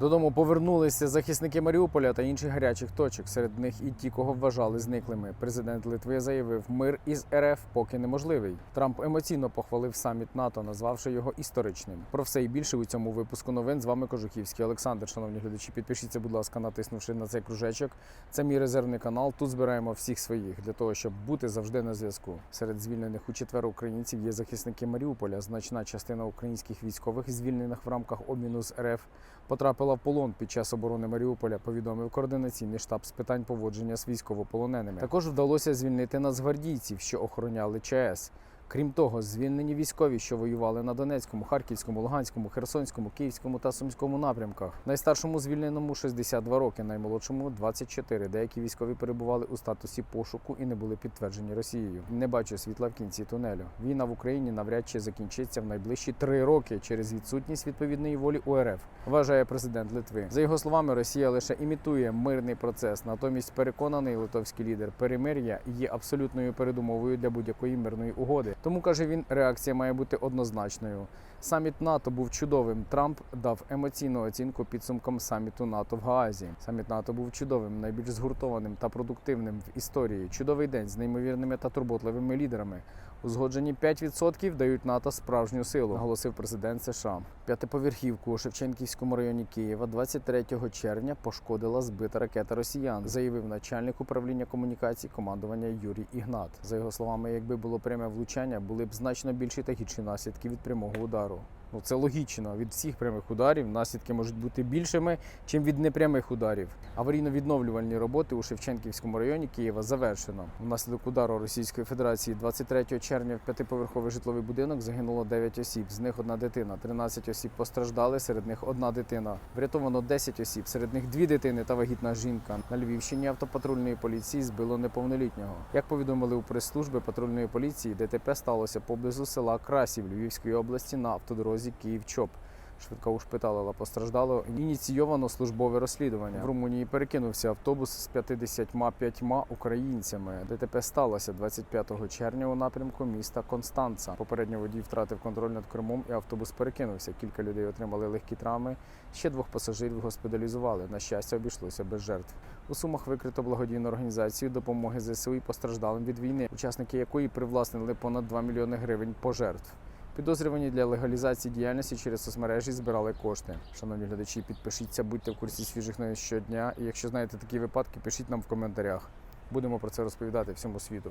Додому повернулися захисники Маріуполя та інших гарячих точок. Серед них і ті, кого вважали зниклими. Президент Литви заявив, мир із РФ поки неможливий. Трамп емоційно похвалив саміт НАТО, назвавши його історичним. Про все і більше у цьому випуску новин з вами Кожухівський Олександр. Шановні глядачі, підпишіться, будь ласка, натиснувши на цей кружечок. Це мій резервний канал. Тут збираємо всіх своїх для того, щоб бути завжди на зв'язку. Серед звільнених у четвер українців є захисники Маріуполя. Значна частина українських військових, звільнених в рамках обміну з РФ, потрапила в полон під час оборони Маріуполя. Повідомив координаційний штаб з питань поводження з військовополоненими. Також вдалося звільнити нацгвардійців, що охороняли ЧАЕС. Крім того, звільнені військові, що воювали на Донецькому, Харківському, Луганському, Херсонському, Київському та Сумському напрямках. Найстаршому звільненому 62 роки, наймолодшому 24. Деякі військові перебували у статусі пошуку і не були підтверджені Росією. Не бачу світла в кінці тунелю. Війна в Україні навряд чи закінчиться в найближчі три роки через відсутність відповідної волі УРФ, вважає президент Литви. За його словами, Росія лише імітує мирний процес. Натомість переконаний литовський лідер перемир'я є абсолютною передумовою для будь-якої мирної угоди. Тому каже він, реакція має бути однозначною. Саміт НАТО був чудовим. Трамп дав емоційну оцінку підсумкам саміту НАТО в Гаазі. Саміт НАТО був чудовим, найбільш згуртованим та продуктивним в історії. Чудовий день з неймовірними та турботливими лідерами. Узгоджені 5% дають НАТО справжню силу, оголосив президент США. П'ятиповерхівку у Шевченківському районі Києва 23 червня пошкодила збита ракета росіян, заявив начальник управління комунікацій командування Юрій Ігнат. За його словами, якби було пряме влучання, були б значно більші та гірші наслідки від прямого удару. Bolsonaro. Ну це логічно. Від всіх прямих ударів наслідки можуть бути більшими, чим від непрямих ударів. Аварійно-відновлювальні роботи у Шевченківському районі Києва завершено. Внаслідок удару Російської Федерації 23 червня в п'ятиповерховий житловий будинок загинуло 9 осіб. З них одна дитина. 13 осіб постраждали. Серед них одна дитина. Врятовано 10 осіб. Серед них дві дитини та вагітна жінка. На Львівщині автопатрульної поліції збило неповнолітнього. Як повідомили у прес-служби патрульної поліції, ДТП сталося поблизу села Красів Львівської області на автодорозі Київ-Чоп. Швидка ушпиталила постраждало. Ініційовано службове розслідування. В Румунії перекинувся автобус з 55 українцями. ДТП сталося 25 червня у напрямку міста Констанца. Попередньо водій втратив контроль над кермом і автобус перекинувся. Кілька людей отримали легкі травми. Ще двох пасажирів госпіталізували. На щастя, обійшлося без жертв. У Сумах викрито благодійну організацію допомоги ЗСУ і постраждалим від війни, учасники якої привласнили понад 2 мільйони гривень пожертв. Підозрювані для легалізації діяльності через соцмережі збирали кошти. Шановні глядачі, підпишіться, будьте в курсі свіжих новин щодня. І якщо знаєте такі випадки, пишіть нам в коментарях. Будемо про це розповідати всьому світу.